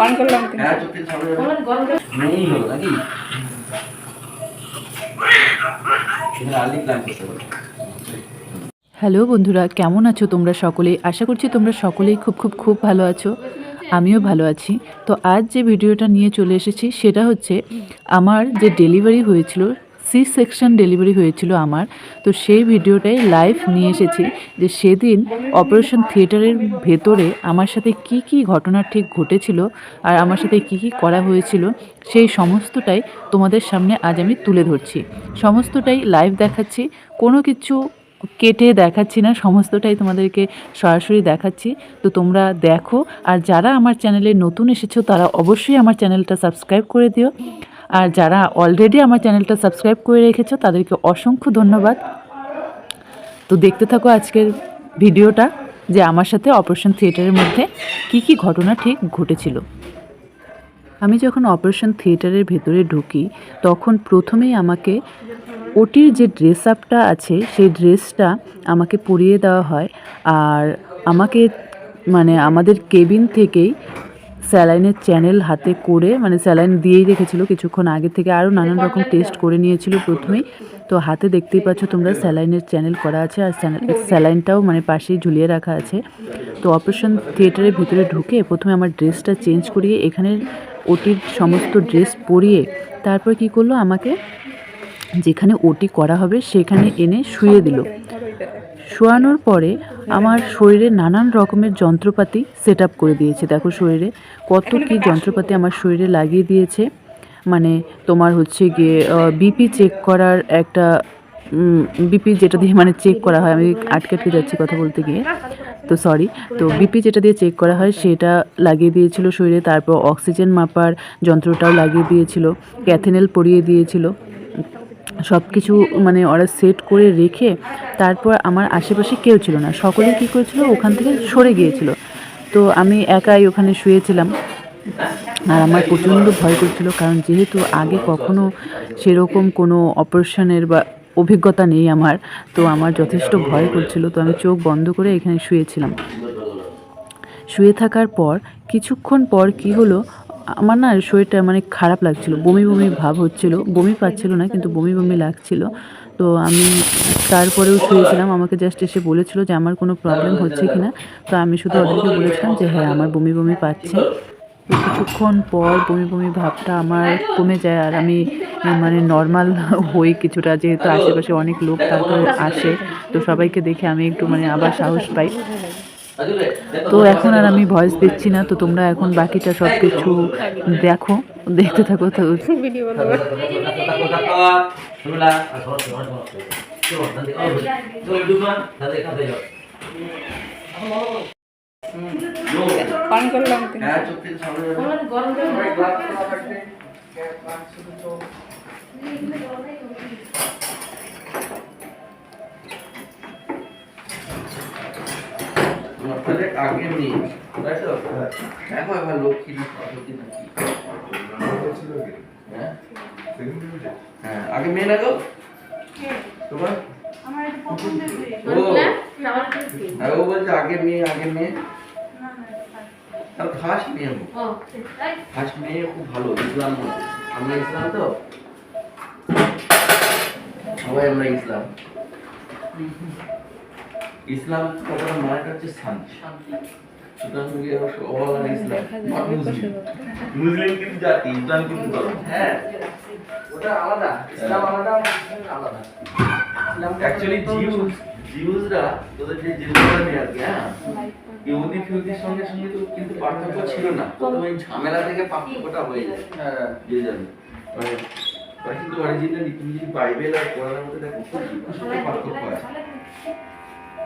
পান করলাম। হ্যাঁ পারো হ্যালো বন্ধুরা কেমন আছো তোমরা সকলেই আশা করছি তোমরা সকলেই খুব খুব খুব ভালো আছো। আমিও ভালো আছি। তো আজ যে ভিডিওটা নিয়ে চলে এসেছি সেটা হচ্ছে আমার যে ডেলিভারি হয়েছিল সি সেকশন ডেলিভারি হয়েছিল আমার। তো সেই ভিডিওটাই লাইভ নিয়ে এসেছি যে সেদিন অপারেশন থিয়েটারের ভেতরে আমার সাথে কি কি ঘটনা ঠিক ঘটেছিল আর আমার সাথে কি কি করা হয়েছিল, সেই সমস্তটাই তোমাদের সামনে আজ আমি তুলে ধরছি। সমস্তটাই লাইভ দেখাচ্ছি, কোনো কিছু কেটে দেখাচ্ছি না, সমস্তটাই তোমাদেরকে সরাসরি দেখাচ্ছি। তো তোমরা দেখো, আর যারা আমার চ্যানেলে নতুন এসেছ, তারা অবশ্যই আমার চ্যানেলটা সাবস্ক্রাইব করে দিও। আর যারা অলরেডি আমার চ্যানেলটা সাবস্ক্রাইব করে রেখেছো, তাদেরকে অসংখ্য ধন্যবাদ। তো দেখতে থাকো আজকের ভিডিওটা যে আমার সাথে অপারেশন থিয়েটারের মধ্যে কি কি ঘটনা ঠিক ঘটেছিল। আমি যখন অপারেশন থিয়েটারের ভেতরে ঢুকি, তখন প্রথমেই আমাকে ওটির যে ড্রেস আপটা আছে, সেই ড্রেসটা আমাকে পরিয়ে দেওয়া হয়। আর আমাকে মানে আমাদের কেবিন থেকেই স্যালাইনের চ্যানেল হাতে করে মানে স্যালাইন দিয়েই রেখেছিল কিছুক্ষণ আগে থেকে আরও নানান রকম টেস্ট করে নিয়েছিল প্রথমেই তো হাতে দেখতেই পাচ্ছ তোমরা স্যালাইনের চ্যানেল করা আছে আর স্যালাইনটাও মানে পাশেই ঝুলিয়ে রাখা আছে। তো অপারেশন থিয়েটারের ভিতরে ঢুকে প্রথমে আমার ড্রেসটা চেঞ্জ করিয়ে এখানের ওটির সমস্ত ড্রেস পরিয়ে তারপর কি করল আমাকে যেখানে ওটি করা হবে সেখানে এনে শুয়ে দিল। শোয়ানোর পরে আমার শরীরে নানান রকমের যন্ত্রপাতি সেট আপ করে দিয়েছে। দেখো শরীরে কত কি যন্ত্রপাতি আমার শরীরে লাগিয়ে দিয়েছে। মানে তোমার হচ্ছে গিয়ে বিপি চেক করার একটা বিপি যেটা দিয়ে মানে চেক করা হয় আমি আটকে আটকে যাচ্ছি কথা বলতে গিয়ে। তো সরি তো বিপি যেটা দিয়ে চেক করা হয় সেটা লাগিয়ে দিয়েছিল শরীরে তারপর অক্সিজেন মাপার যন্ত্রটাও লাগিয়ে দিয়েছিল ক্যাথেনেল পরিয়ে দিয়েছিল। সব কিছু মানে ওরা সেট করে রেখে তারপর আমার আশেপাশে কেউ ছিল না। সকলে কী করেছিল? ওখান থেকে সরে গিয়েছিল। তো আমি একাই ওখানে শুয়েছিলাম। আর আমার প্রচণ্ড ভয় করছিল, কারণ যেহেতু আগে কখনো সেরকম কোনো অপারেশনের বা অভিজ্ঞতা নেই আমার, তো আমার যথেষ্ট ভয় করছিল। তো আমি চোখ বন্ধ করে এখানে শুয়েছিলাম। শুয়ে থাকার পর, কিছুক্ষণ পর কি হলো? আমার না শরীরটা মানে খারাপ লাগছিল, বমি বমি ভাব হচ্ছিল, বমি পাচ্ছিল না কিন্তু বমি বমি লাগছিল। তো আমি তারপরেও শুয়েছিলাম, আমাকে জাস্ট এসে বলেছিল যে আমার কোনো প্রবলেম হচ্ছে কি না তো আমি শুধু ওদেরকে বলেছিলাম যে হ্যাঁ আমার বমি বমি পাচ্ছে। কিছুক্ষণ পর বমি বমি ভাবটা আমার কমে যায় আর আমি মানে নর্মাল হই কিছুটা, যেহেতু আশেপাশে অনেক লোক তারপরে আসে। তো সবাইকে দেখে আমি একটু মানে আবার সাহস পাই। তো এখন আর আমি ভয়েস দিচ্ছি না তো তোমরা এখন বাকিটা সব কিছু দেখো দেখতে থাকো তো। করলাম হ্যাঁ আপনাদের আগে নেই তাই তো? দেখো এবার লক্ষ্মী লক্ষ্মী নাকি হ্যাঁ? হ্যাঁ আগে মেয়ে না গো? তোমার? ও। হ্যাঁ বলছে আগে মেয়ে আগে মেয়ে। তাহলে ফার্স্ট মেয়ে ফার্স্ট মেয়ে খুব ভালো ইসলাম আমরা ইসলাম তো? সবাই আমরা ইসলাম। ইসলাম কথাটা মানেটা হচ্ছে শান্তি। সুতরাং ইসলাম। মুসলিম মুসলিম কিন্তু জাতি ইসলাম কিন্তু ধর্ম। হ্যাঁ। ওটা আলাদা। ইসলাম আলাদা আলাদা। ইসলাম অ্যাকচুয়ালি জিউস জিউসরা তোদের যে জেরুজালেমে আর কি হ্যাঁ? ইহুদি ফিউদির সঙ্গে সঙ্গে তো কিন্তু পার্থক্য ছিল না। প্রথমে ঝামেলা থেকে পার্থক্যটা হয়ে যায়। হ্যাঁ। জেরুজালেম মানে ওরা কিন্তু অরিজিনালি তুমি যদি বাইবেল আর কোরআনের মধ্যে দেখো খুব পার্থক্য আছে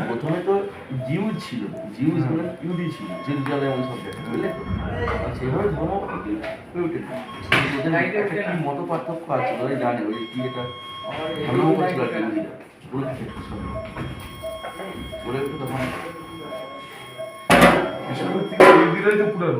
প্রথমে তো জিউজ ছিল জিউজ মানে ইউডি ছিল জেরুজালেম ওই সব বুঝলে? তো সেইভাবে ধর্ম হয়ে কি মত পার্থক্য আছে ওরা জানে ওই কি এটা ধর্ম করছিল আর কি। বলে তখন পুরানো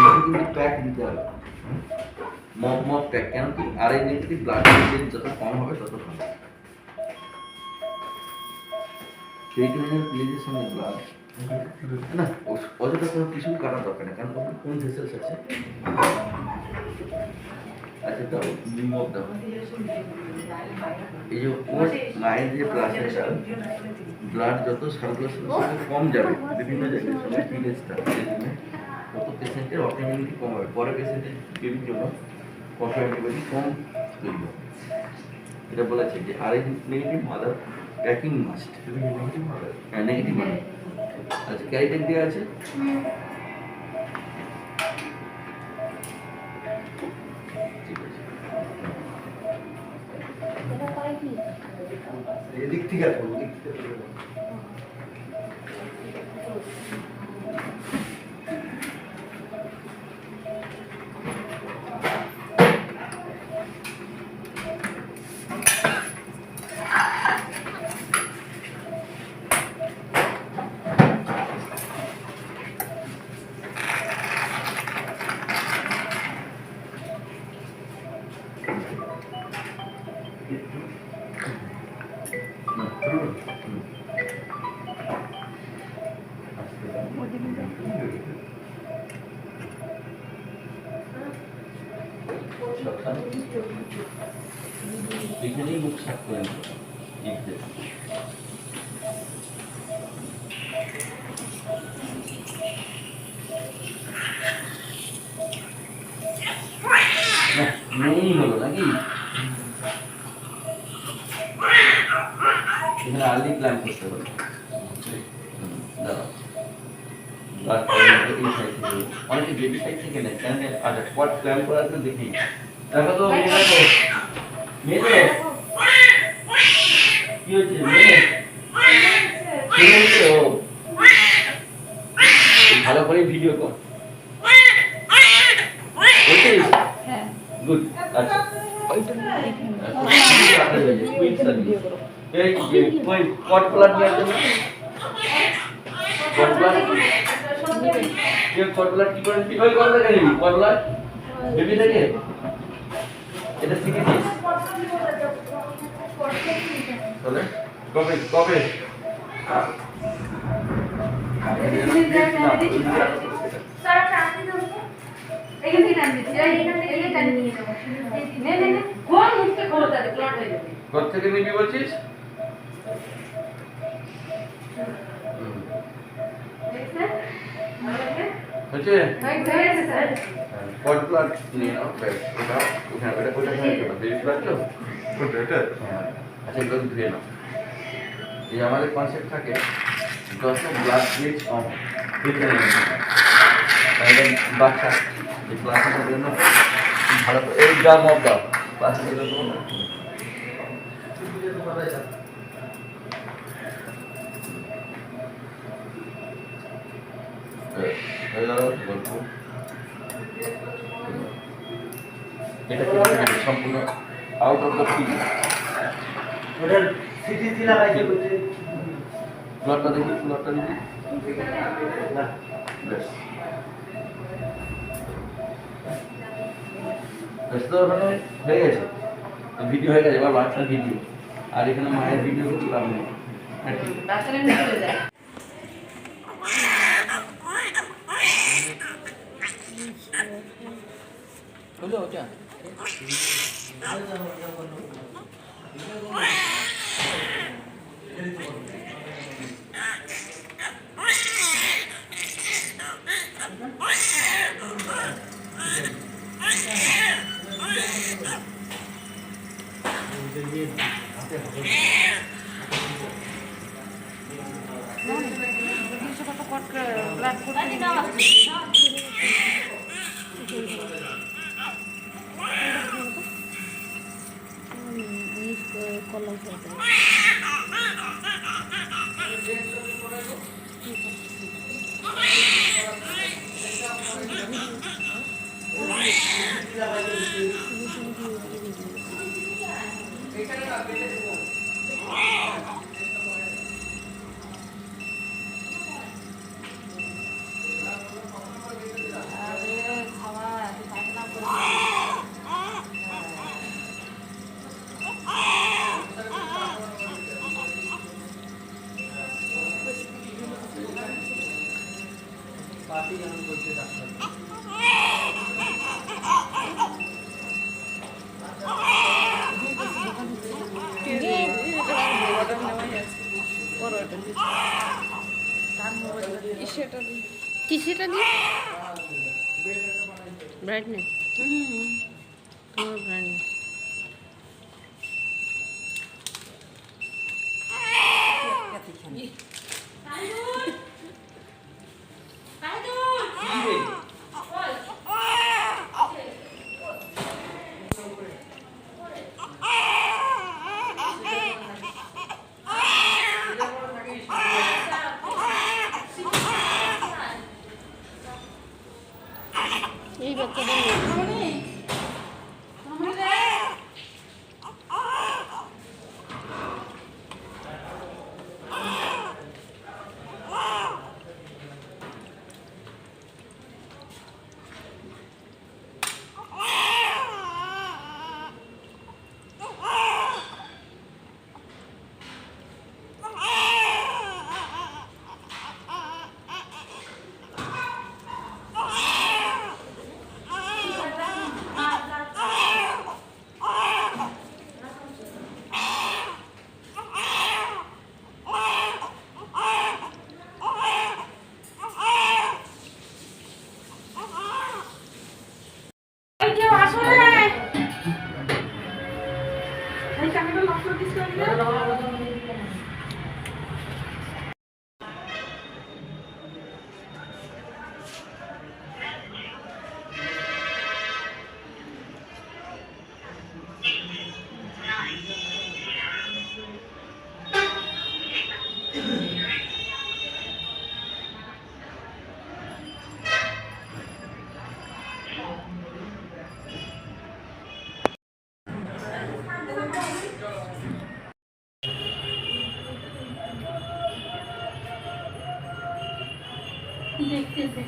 এটাকে কিন্তু প্যাক দিতে হবে মপ মপ প্যাক কেন কি আর এই নেগেটিভ ব্লাড যত কম হবে তত ভালো সেই জন্য প্লেজের সঙ্গে ব্লাড না ও- অযথা কোনো কিছু কাটার দরকার নেই কারণ তখন কোন ভেসেলস আছে আচ্ছা দাও মপ দাও এই যে ওর মায়ের যে প্লাসেন্টা ব্লাড যত সার্কুলেশন কম যাবে, বিভিন্ন জায়গায়, সবাই প্লেজটা তত পেশেন্টের অটোইমিউনিটি কম হবে পরে পেশেন্টের বেবির জন্য অ্যান্টিবডি কম তৈরি হবে। এটা বলেছে যে আর এই নেগেটিভ মাদার প্যাকিং মাস্ট হ্যাঁ নেগেটিভ মাদার আচ্ছা ক্যারিটেক দেওয়া আছে? ঠিক আছে। এদিক থেকে আছে ওদিক থেকে নেই হলো নাকি এখানে আর্লি প্ল্যান করতে হবে হুম, দাঁড়াও তারপরে এই সাইড থেকে অনেকে বেবি সাইড থেকে নেয় কেন নেয়? আচ্ছা স্পট প্ল্যান করার জন্য দেখি দেখো তো মেয়ে দেখো মেয়ে তো কি হচ্ছে মেয়ে কি হচ্ছে ও ভালো করে ভিডিও কর বলছিস গুড আচ্ছা কুইক সার্ভিস এই যে কই কট প্লাট নিয়ে আসছে কট প্লাট ये কটলা কি করে ওই কটলা কেন নিবি কটলা বেবি থেকে? এটা শিখেছিস? তাহলে? কবে কবে? ঘর থেকে নিবি বলছিস। হচ্ছে? প্লাট নিয়ে নাও ওটা ওখানে প্লাট তো? এটা? হ্যাঁ। আচ্ছা এগুলো ধুয়ে নাও। এই আমাদের কনসেপ্ট থাকে যত ব্লাড প্লেট কম বাচ্চা। এই প্লাস্টিকের জন্য ভালো এই যা মপ দাও প্লাস্টিকের জন্য গেল এটা সম্পূর্ণ আউট অফ দ্য ফিল্ড দেখি দেখি। ব্যাস ব্যাস তো ওখানে হয়ে গেছে। ভিডিও হয়ে গেছে এবার বাচ্চার ভিডিও আর এখানে মায়ের ভিডিও করতে লাভ নেই। কলম Thank you. 可以看到他飞的时候。কিসেটা দিয়ে? ব্রাইটনেস হুম তোমার ব্রাইটনেস এই বাচ্চাটা দেখতেছে